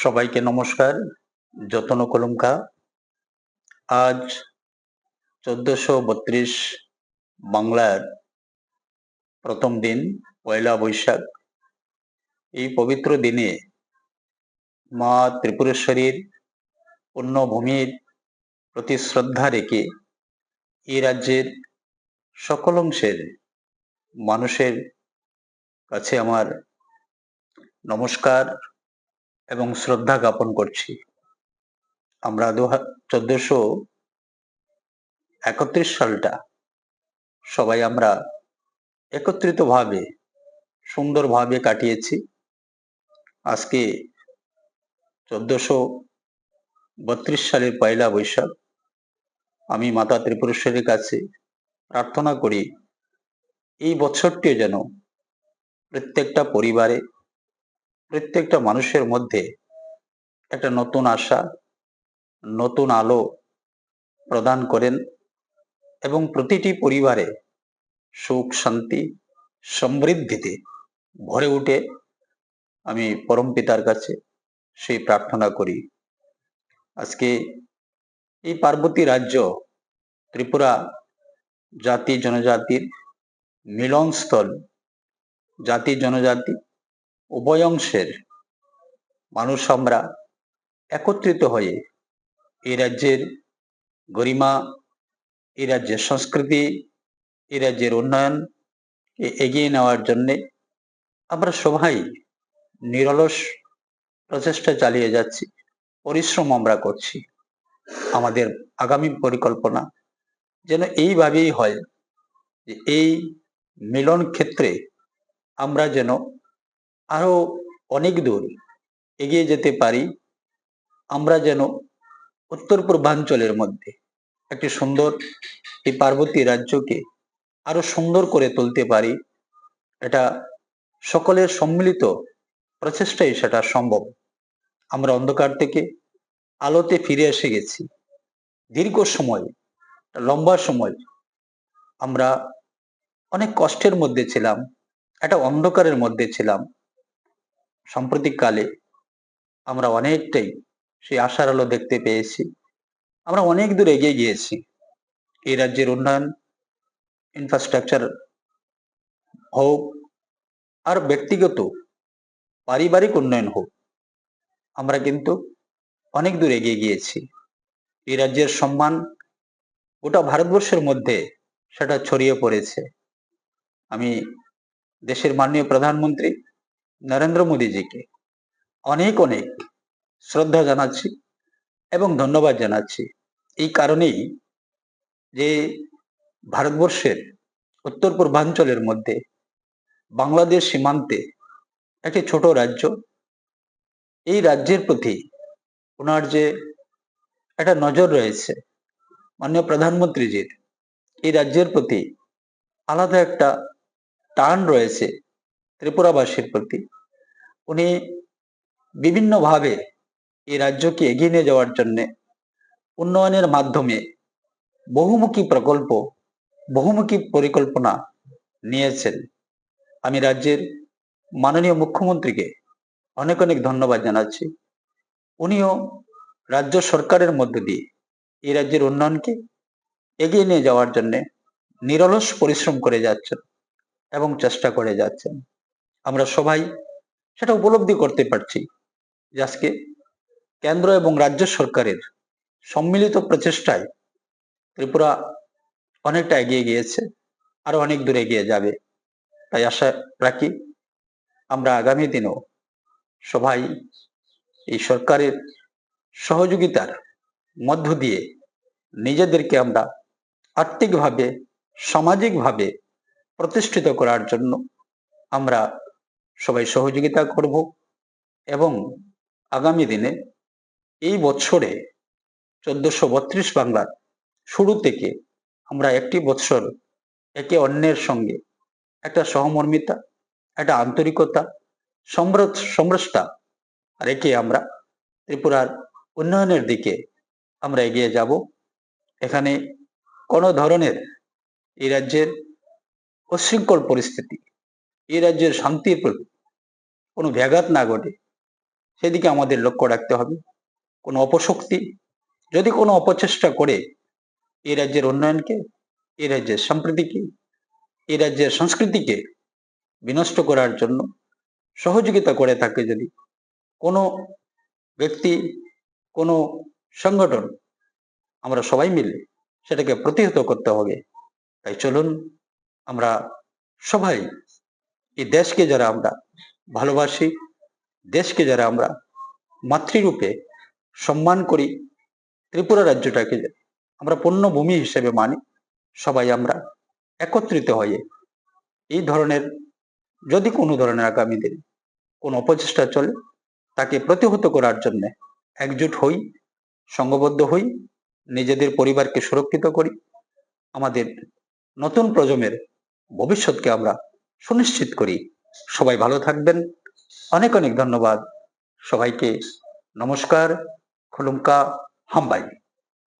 সবাইকে নমস্কার, যতন কলমকা আজ চোদ্দশো বত্রিশ বাংলার প্রথম দিন, পয়লা বৈশাখ। এই পবিত্র দিনে মা ত্রিপুরেশ্বরীর পুণ্যভূমির প্রতি শ্রদ্ধা রেখে এই রাজ্যের সকল অংশের মানুষের কাছে আমার নমস্কার। এবং শ্রদ্ধা জ্ঞাপন করছি। আমরা দু চোদ্দশো একত্রিশ সালটা সবাই আমরা একত্রিতভাবে, সুন্দরভাবে কাটিয়েছি। আজকে চোদ্দশো বত্রিশ সালের পয়লা বৈশাখ, আমি মাতা ত্রিপুরেশ্বরীর কাছে প্রার্থনা করি, এই বছরটিও যেন প্রত্যেকটা পরিবারে প্রত্যেকটা মানুষের মধ্যে একটা নতুন আশা, নতুন আলো প্রদান করেন এবং প্রতিটি পরিবারে সুখ, শান্তি, সমৃদ্ধিতে ভরে উঠে আমি পরম পিতার কাছে সেই প্রার্থনা করি। আজকে এই পার্বতী রাজ্য ত্রিপুরা জাতি, জনজাতির মিলনস্থল, জাতি, জনজাতি উভয় অংশের মানুষ আমরা একত্রিত হয়ে এই রাজ্যের গরিমা, এই রাজ্যের সংস্কৃতি, এই রাজ্যের উন্নয়ন এগিয়ে নেওয়ার জন্যে আমরা সবাই নিরলস প্রচেষ্টা চালিয়ে যাচ্ছি, পরিশ্রম আমরা করছি। আমাদের আগামী পরিকল্পনা যেন এইভাবেই হয় যে এই মিলন ক্ষেত্রে আমরা যেন আরও অনেক দূর এগিয়ে যেতে পারি, আমরা যেন উত্তর পূর্বাঞ্চলের মধ্যে একটি সুন্দর এই পার্বতী রাজ্যকে আরও সুন্দর করে তুলতে পারি, এটা সকলের সম্মিলিত প্রচেষ্টাই সেটা সম্ভব। আমরা অন্ধকার থেকে আলোতে ফিরে এসে গেছি। দীর্ঘ সময়, লম্বা সময় আমরা অনেক কষ্টের মধ্যে ছিলাম, একটা অন্ধকারের মধ্যে ছিলাম। সাম্প্রতিককালে আমরা অনেকটাই সেই আশার আলো দেখতে পেয়েছি। আমরা অনেক দূর এগিয়ে গিয়েছি। এই রাজ্যের উন্নয়ন ইনফ্রাস্ট্রাকচার হোক, আর ব্যক্তিগত পারিবারিক উন্নয়ন হোক, আমরা কিন্তু অনেক দূর এগিয়ে গিয়েছি। এই রাজ্যের সম্মান গোটা ভারতবর্ষের মধ্যে সেটা ছড়িয়ে পড়েছে। আমি দেশের মাননীয় প্রধানমন্ত্রী নরেন্দ্র মোদীজিকে অনেক অনেক শ্রদ্ধা জানাচ্ছি এবং ধন্যবাদ জানাচ্ছি। এই কারণেই যে ভারতবর্ষের উত্তর পূর্বাঞ্চলের মধ্যে বাংলাদেশ সীমান্তে একটি ছোট রাজ্য, এই রাজ্যের প্রতি ওনার যে একটা নজর রয়েছে, মাননীয় প্রধানমন্ত্রীজির, এই রাজ্যের প্রতি আলাদা একটা টান রয়েছে ত্রিপুরাবাসীর প্রতি উনি বিভিন্নভাবে এই রাজ্যকে এগিয়ে নিয়ে যাওয়ার জন্যে উন্নয়নের মাধ্যমে বহুমুখী প্রকল্প, বহুমুখী পরিকল্পনা নিয়েছেন। আমি রাজ্যের মাননীয় মুখ্যমন্ত্রীকে অনেক অনেক ধন্যবাদ জানাচ্ছি। উনিও রাজ্য সরকারের মধ্য দিয়ে এই রাজ্যের উন্নয়নকে এগিয়ে নিয়ে যাওয়ার জন্য নিরলস পরিশ্রম করে যাচ্ছেন এবং চেষ্টা করে যাচ্ছেন। আমরা সবাই সেটা উপলব্ধি করতে পারছি যে আজকে কেন্দ্র এবং রাজ্য সরকারের সম্মিলিত প্রচেষ্টায় ত্রিপুরা অনেকটা এগিয়ে গিয়েছে, আরও অনেক দূর এগিয়ে যাবে। তাই আশা রাখি আমরা আগামী দিনেও সবাই এই সরকারের সহযোগিতার মধ্য দিয়ে নিজেদেরকে আমরা আর্থিকভাবে, সামাজিকভাবে প্রতিষ্ঠিত করার জন্য আমরা সবাই সহযোগিতা করব এবং আগামী দিনে এই বছরে চোদ্দশো বত্রিশ বাংলার শুরু থেকে আমরা একটি বছর একে অন্যের সঙ্গে একটা সহমর্মিতা, একটা আন্তরিকতা সমরসতা রেখে আমরা ত্রিপুরার উন্নয়নের দিকে আমরা এগিয়ে যাব। এখানে কোনো ধরনের এই রাজ্যের উশৃঙ্খল পরিস্থিতি, এই রাজ্যের শান্তির প্রতি কোনো ব্যাঘাত না ঘটে। সেদিকে আমাদের লক্ষ্য রাখতে হবে। কোনো অপশক্তি, যদি কোনো অপচেষ্টা করে এই রাজ্যের উন্নয়নকে এই রাজ্যের সম্প্রীতিকে এই রাজ্যের সংস্কৃতিকে বিনষ্ট করার জন্য সহযোগিতা করে থাকে যদি কোনো ব্যক্তি, কোনো সংগঠন, আমরা সবাই মিলে সেটাকে প্রতিহত করতে হবে। তাই চলুন আমরা সবাই এই দেশকে যারা আমরা ভালোবাসি। দেশকে যারা আমরা মাতৃরূপে সম্মান করি, ত্রিপুরা রাজ্যটাকে আমরা পণ্যভূমি হিসেবে মানি, সবাই আমরা একত্রিত হয়ে এই ধরনের, যদি কোনো ধরনের আগামী দিনে কোনো অপচেষ্টা চলে, তাকে প্রতিহত করার জন্য একজোট হই, সংঘবদ্ধ হই, নিজেদের পরিবারকে সুরক্ষিত করি। আমাদের নতুন প্রজন্মের ভবিষ্যৎকে আমরা সুনিশ্চিত করি। সবাই ভালো থাকবেন। অনেক অনেক ধন্যবাদ। সবাইকে নমস্কার। খুলুমকা হাম্বাই।